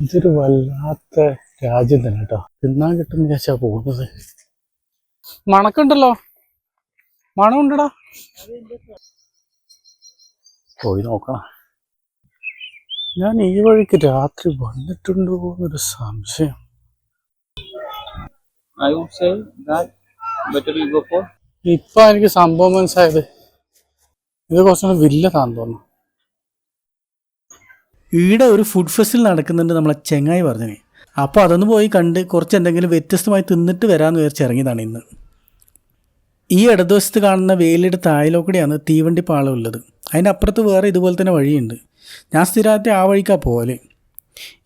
ഇതൊരു വല്ലാത്ത രാജ്യം തന്നെ കേട്ടോ തിന്നാൻ കിട്ടുന്ന വിചാരിച്ചാ പോകുന്നത്. മണക്കുണ്ടല്ലോ. മണമുണ്ടടാ. പോയി നോക്കണം. ഞാൻ ഈ വഴിക്ക് രാത്രി വന്നിട്ടുണ്ടോ എന്നൊരു സംശയം. ഇപ്പൊ എനിക്ക് സംഭവം മനസ്സിലായത്. ഇത് കുറച്ചുകൂടെ വില്ലതാന്ന് തോന്നുന്നു. ഈടെ ഒരു ഫുഡ് ഫെസ്റ്റിൽ നടക്കുന്നുണ്ട് നമ്മളെ ചെങ്ങായി പറഞ്ഞിന്. അപ്പോൾ അതൊന്ന് പോയി കണ്ട് കുറച്ച് എന്തെങ്കിലും വ്യത്യസ്തമായി തിന്നിട്ട് വരാമെന്ന് വിചാരിച്ച് ഇറങ്ങിയതാണ് ഇന്ന്. ഈ ഇടതുവശത്ത് കാണുന്ന വേലിയുടെ താഴിലോക്കൂടെയാണ് തീവണ്ടി പാളം ഉള്ളത്. അതിന്റെ അപ്പുറത്ത് വേറെ ഇതുപോലെ തന്നെ വഴിയുണ്ട്. ഞാൻ സ്ഥിരമായിട്ട് ആ വഴിക്കാണ് പോകൽ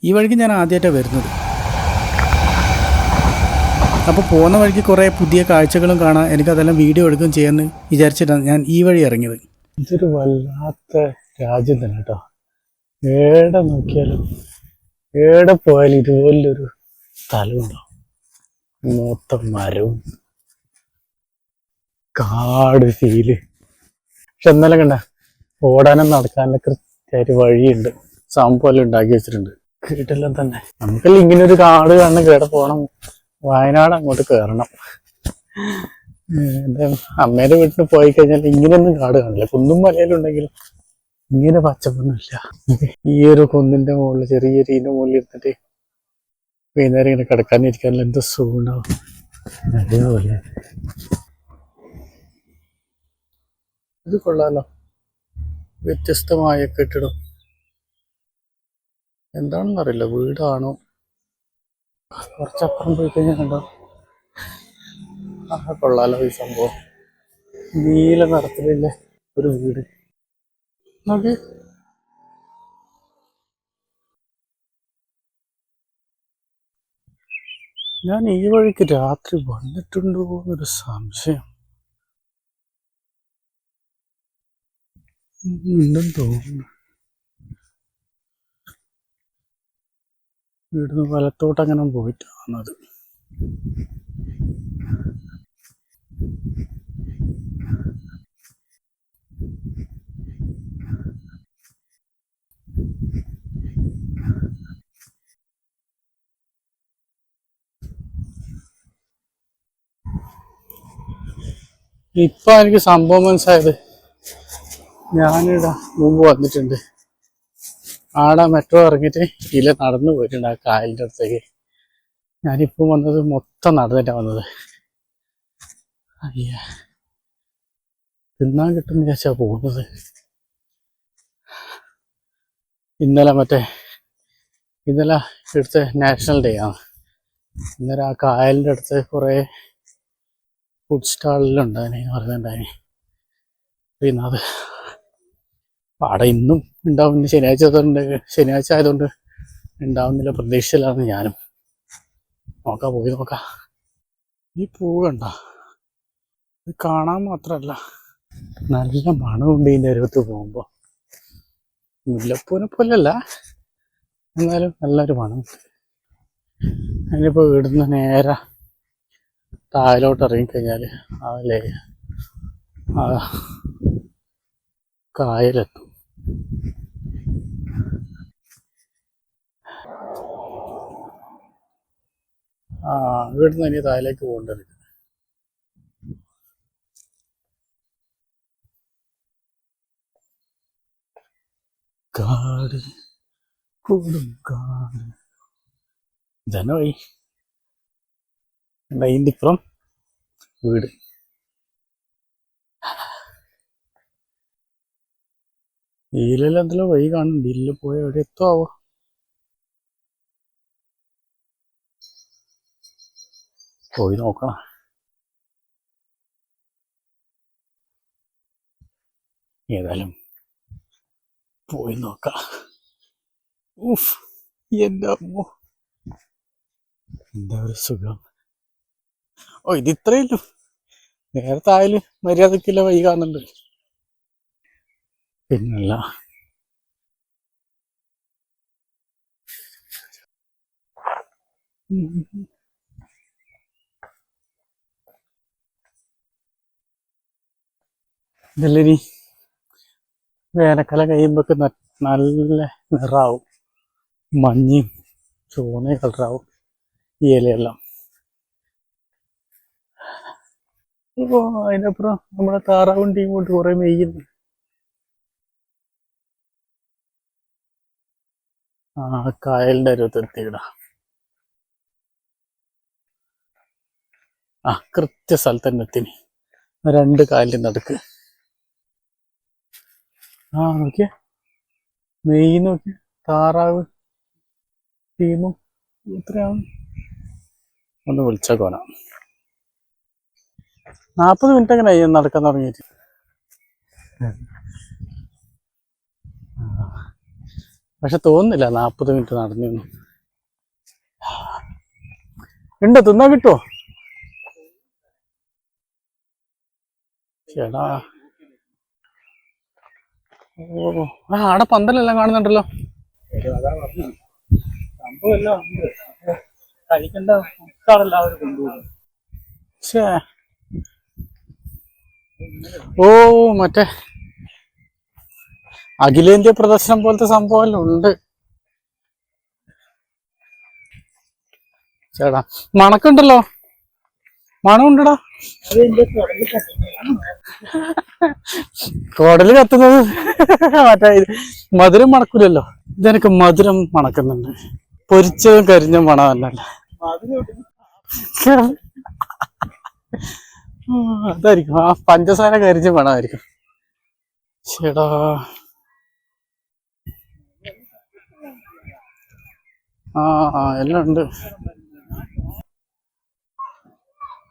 ഈ വഴിക്ക് ഞാൻ ആദ്യമായിട്ടാണ് വരുന്നത്. അപ്പോൾ പോകുന്ന വഴിക്ക് കുറേ പുതിയ കാഴ്ചകളും കാണാം എനിക്കതെല്ലാം വീഡിയോ എടുക്കുകയും ചെയ്യാമെന്ന് വിചാരിച്ചിട്ടാണ് ഞാൻ ഈ വഴി ഇറങ്ങിയത്. ഇതൊരു വല്ലാത്ത രാജ്യം തന്നെ കേട്ടോ. ഏടെ നോക്കിയാലും ഏടെ പോയാലും ഇതുപോലൊരു സ്ഥലമുണ്ടാവും മൊത്തം മരവും കാട് ഫീൽ. പക്ഷെ എന്നാലും കണ്ട ഓടാനും നടക്കാനും കൃത്യമായിട്ട് വഴിയുണ്ട്. സംഭവം ഉണ്ടാക്കി വെച്ചിട്ടുണ്ട്. കേട്ടെല്ലാം തന്നെ. നമുക്കെല്ലാം ഇങ്ങനെ ഒരു കാട് കാണണം കേടെ പോകണം വയനാട് അങ്ങോട്ട് കയറണം എന്റെ അമ്മേന്റെ വീട്ടിൽ പോയി കഴിഞ്ഞാൽ ഇങ്ങനെയൊന്നും കാട് കാണില്ല. കുന്നും മലയിലും ഉണ്ടെങ്കിലും ഇങ്ങനെ പച്ചപ്പൊന്നുമില്ല. ഈ ഒരു കൊന്നിന്റെ മുകളിൽ ചെറിയ ഇതിന്റെ മുകളിൽ ഇരുന്നിട്ട് വൈകുന്നേരം ഇങ്ങനെ കിടക്കാനിരിക്കാനുള്ള എന്തോ സുഖമുണ്ടാവും? അതേപോലെ ഇത് കൊള്ളാലോ. വ്യത്യസ്തമായ കെട്ടിടം. എന്താണെന്ന് അറിയില്ല വീടാണോ? കുറച്ചപ്പുറം പോയി കഴിഞ്ഞാൽ കണ്ടോ? ആ കൊള്ളാലോ ഈ സംഭവം. നീല നിറത്തിലുള്ള ഒരു വീട്. നോക്ക് ഞാൻ ഈ വഴിക്ക് രാത്രി വന്നിട്ടുണ്ടോ എന്നൊരു സംശയം. ഉണ്ടെന്ന് തോന്നുന്നു. ഇവിടുന്ന് വലത്തോട്ട് അങ്ങനെ പോയിട്ടാണത്. ഇപ്പൊ എനിക്ക് സംഭവം മനസ്സായത് ഞാനിവിടെ മുമ്പ് വന്നിട്ടുണ്ട്. ആടെ മെട്രോ ഇറങ്ങിയിട്ട് ഇല്ല നടന്നു പോയിട്ടുണ്ട് ആ കായലിന്റെ അടുത്തേക്ക്. ഞാനിപ്പം വന്നത് മൊത്തം നടന്നിട്ടാണ് വന്നത്. അയ്യ. തിന്നാൻ കിട്ടുന്ന വിചാരിച്ചാ പോകുന്നത്. ഇന്നലെ മറ്റേ ഇന്നലെ ഇവിടുത്തെ നാഷണൽ ഡേ ആണ്. ഇന്നലെ ആ കായലിന്റെ അടുത്ത് കുറേ ഫുഡ് സ്റ്റാളിലുണ്ടായിന് പറഞ്ഞിട്ടുണ്ടായിന് പിന്നെ അത് അവിടെ ഇന്നും ഉണ്ടാവുന്ന ശനിയാഴ്ച ശനിയാഴ്ച ആയതുകൊണ്ട് ഉണ്ടാവുന്നില്ല പ്രതീക്ഷയിലാണ് ഞാനും. നോക്കാം പോയി നോക്കാം. ഈ കണ്ട? ഇത് കാണാൻ മാത്രമല്ല നല്ല മണമുണ്ട് ഇതിന്റെ അരുവത്ത് പോകുമ്പോൾ മുല്ലപ്പൂനെ പോലല്ല എന്നാലും നല്ലൊരു മണം അതിനിപ്പോൾ ഇവിടുന്ന് നേരെ. താഴോട്ട് ഇറങ്ങിക്കഴിഞ്ഞാൽ അതിലെ കായലെത്തും. ആ ഇവിടുന്ന് ഇനി താഴേക്ക് പോകേണ്ടത് കാട് കൂടും കാട്. വഴി? ഇപ്പുറം വീട്. ഇതിലെല്ലാം എന്തെല്ലാം വഴി കാണുന്നുണ്ട് ഇതിൽ പോയ എവിടെ എത്തുമാവോ പോയി നോക്കണം. ഏതായാലും പോയി നോക്കാം. ഉഫ് എന്താ എന്താ ഒരു സുഖം? ഓ ഇത് ഇത്രയല്ലോ നേരത്തെ ആയാലും മര്യാദക്കില്ല വഴി കാണുന്നുണ്ട്. പിന്നല്ല. ഇതല്ലി വേനൽക്കാലം കഴിയുമ്പോഴൊക്കെ നല്ല നിറാവും. മഞ്ഞയും ചുവന്ന കളറാവും. ഈ ഇലയെല്ലാം. ഓ അതിനപ്പുറം നമ്മുടെ താറാവുണ്ടി ഇങ്ങോട്ട് കുറെ മെയ്യുന്നു. ആ കായലിന്റെ അരുവത്ത് എത്തിയിടാം. ആ കൃത്യ സ്ഥലത്ത് തന്നെ എത്തിന് രണ്ട് കായലിൽ നടുക്ക്. ആ നോക്കിയ. മെയ് നോക്കിയ. താറാവ് ടീമും എത്രയാണ് ഒന്ന് വിളിച്ചാൽ വിളിച്ചേക്കോന നാൽപ്പത് മിനിറ്റ് അങ്ങനെ ആയി നടക്കാൻ തുടങ്ങിയിട്ട്? പക്ഷെ തോന്നുന്നില്ല നാൽപ്പത് മിനിറ്റ് നടന്നു ഉണ്ട് തിന്നാ കിട്ടുമോ ചേടാ. ഓ ആ ആടെ പന്തലെല്ലാം കാണുന്നുണ്ടല്ലോ. കഴിക്കേണ്ട ശ്ശേ. ഓ മറ്റേ അഖിലേന്ത്യ പ്രദർശനം പോലത്തെ സംഭവം ഉണ്ട്. ചേടാ മണക്കുണ്ടല്ലോ. മണമുണ്ടടാ. കോടൽ കത്തുന്നത്. മറ്റേ മധുരം മണക്കൂലല്ലോ. ഇതെനിക്ക് മധുരം മണക്കുന്നുണ്ട്. പൊരിച്ചതും കരിഞ്ഞ ഉം, അതായിരിക്കും. ആ പഞ്ചസാര കരിഞ്ഞ പണമായിരിക്കും ചേടാ. ആ എല്ലാം ഉണ്ട്.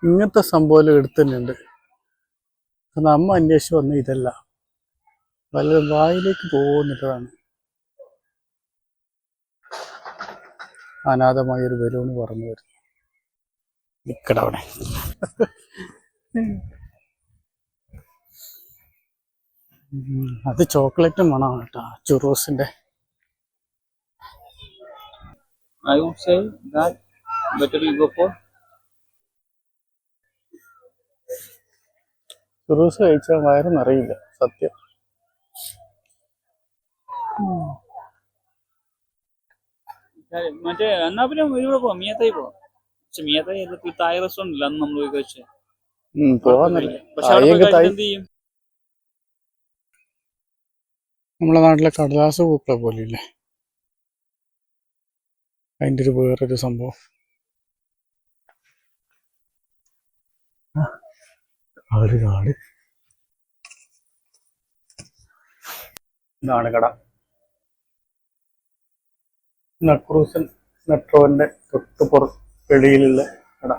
ഇങ്ങനത്തെ സംഭവം എടുത്തന്നെയുണ്ട് നമ്മ അമ്മ അന്വേഷിച്ച് വന്ന ഇതല്ല. വല്ല വായിലേക്ക് പോകുന്നിട്ടതാണ്. അനാഥമായ ഒരു ബലൂണ് പറന്നു വരുന്നു. ഉം, അത് ചോക്ലേറ്റ് മണമാണ് കേട്ടോ ചുറൂസിന്റെ. I would say that better you go for. ചുറൂസ് കഴിച്ചാൽ വയറ് നിറയില്ല സത്യം. മറ്റേ എന്നാ പിന്നെ ഇവിടെ പോവാം മിയത്തായി പോവാം. പക്ഷെ മിയത്തായി തായ് റെസ്റ്റോറന്റ് ഇല്ല അന്ന് നമ്മൾ പോയി കഴിച്ചേ. നമ്മളെ നാട്ടിലെ കടലാസ് പൂക്കളെ പോലെ ഇല്ലേ അതിന്റെ ഒരു വേറൊരു സംഭവം. ഒരു കാട്. ഇതാണ് കട. നക്രൂസൻ മെട്രോന്റെ തൊട്ട് പുറ വെളിയിലുള്ള കട.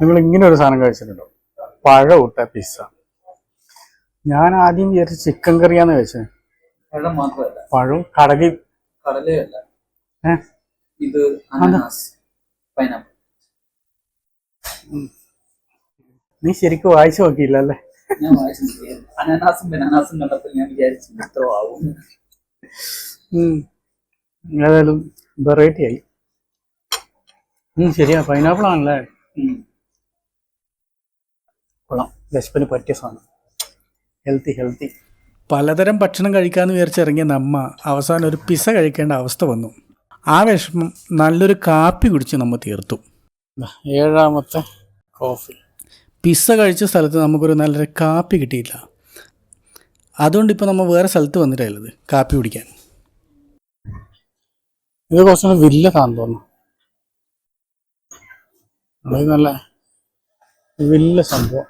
നിങ്ങൾ ഇങ്ങനെ ഒരു സാധനം കഴിച്ചിട്ടുണ്ടോ? പഴമിട്ട പിസ്സ ഞാൻ ആദ്യം വിചാരിച്ച ചിക്കൻ കറിയാന്ന് കഴിച്ചത്. പഴം മാത്രമല്ല. പഴവും കടകി കടലയല്ല. ഇത് അനാനാസ് പൈനാപ്പിൾ. നീ ശരിക്കും വായിച്ചു നോക്കിയില്ല അല്ലേ ഞാൻ വായിച്ചു അനാനാസും ബനാനാസും കണ്ടപ്പോൾ ഞാൻ വിചാരിച്ചു ഇത്ര ആവും ഉം. ഏതായാലും വെറൈറ്റി ആയി. ശരിയാ. പൈനാപ്പിൾ ആണല്ലേ. കൊള്ളാം. വിശപ്പിന് പറ്റിയ സാധനം. ഹെൽത്തി ഹെൽത്തി പലതരം ഭക്ഷണം കഴിക്കാമെന്ന് വിചാരിച്ചിറങ്ങിയ നമ്മ അവസാനം ഒരു പിസ കഴിക്കേണ്ട അവസ്ഥ വന്നു. ആ വിഷമം നല്ലൊരു കാപ്പി കുടിച്ച് നമ്മൾ തീർത്തു. ഏഴാമത്തെ കോഫി പിസ്സ കഴിച്ച സ്ഥലത്ത് നമുക്കൊരു നല്ലൊരു കാപ്പി കിട്ടിയില്ല. അതുകൊണ്ട് ഇപ്പോൾ നമ്മൾ വേറെ സ്ഥലത്ത് വന്നിട്ടുള്ളത് കാപ്പി കുടിക്കാൻ. ഇത് കുറച്ചുകൂടെ വില്ല സാധനം തോന്നുന്നു. അത് നല്ല വില്ല സംഭവം.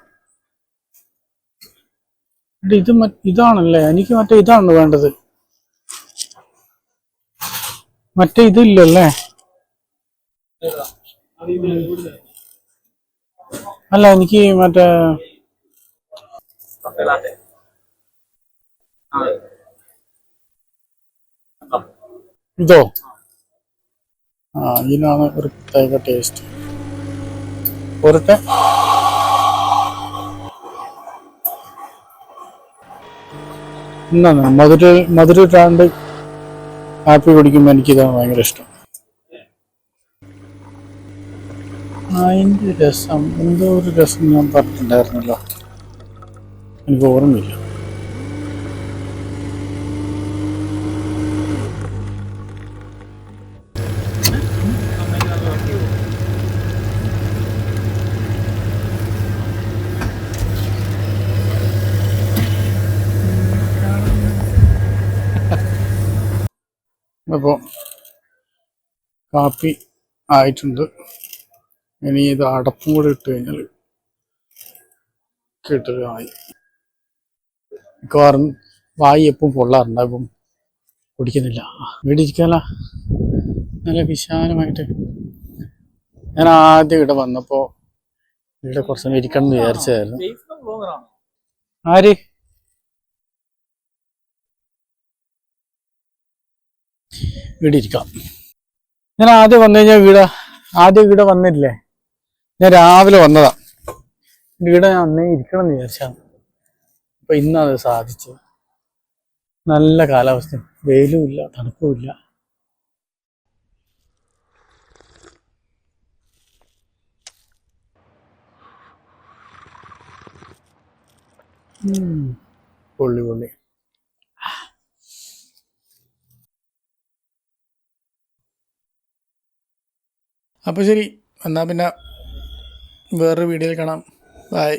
ഇത് ഇതാണല്ലേ? എനിക്ക് മറ്റേ ഇതാണ് വേണ്ടത്. മറ്റേ ഇതില്ലല്ലേ? അല്ല എനിക്ക് മറ്റേ ഇതോ? ആ ഇതിനാണ് ഒരു പ്രത്യേക ടേസ്റ്റ് ഒരട്ടെ എന്താണ് മധുര മധുര ഇട്ടാണ്ട് കാപ്പി കുടിക്കുമ്പോൾ എനിക്കിതാണ് ഭയങ്കര ഇഷ്ടം. അതിന്റെ രസം എന്തോ ഒരു രസം ഞാൻ പറഞ്ഞിട്ടുണ്ടായിരുന്നല്ലോ. എനിക്ക് ഓർമ്മയില്ല. അപ്പോൾ കാപ്പി ആയിട്ടുണ്ട്. ഇനി ഇത് അടപ്പും കൂടി ഇട്ട് കഴിഞ്ഞാൽ കിട്ടുകയായി മിക്കവാറും വായി എപ്പം പൊള്ളാറുണ്ട് അപ്പം കുടിക്കുന്നില്ല. ഇവിടെ ഇരിക്കാല നല്ല വിശാലമായിട്ട്. ഞാൻ ആദ്യം ഇവിടെ വന്നപ്പോൾ ഇവിടെ കുറച്ച് ഇരിക്കണം എന്ന് വിചാരിച്ചതായിരുന്നു. ആര്? ഇവിടെ ഇരിക്കാം ഞാൻ ആദ്യം വന്നു കഴിഞ്ഞാൽ വീട് ആദ്യം ഇവിടെ വന്നില്ലേ? ഞാൻ രാവിലെ വന്നതാ. വീട് ഞാൻ അന്നേ ഇരിക്കണം എന്ന് വിചാരിച്ചാണ്. അപ്പൊ ഇന്നത് സാധിച്ചു. നല്ല കാലാവസ്ഥ. വെയിലും ഇല്ല തണുപ്പും ഇല്ല. ഉം. പൊള്ളി പൊള്ളി. അപ്പോൾ ശരി എന്നാൽ പിന്നെ വേറൊരു വീഡിയോയിൽ കാണാം. ബൈ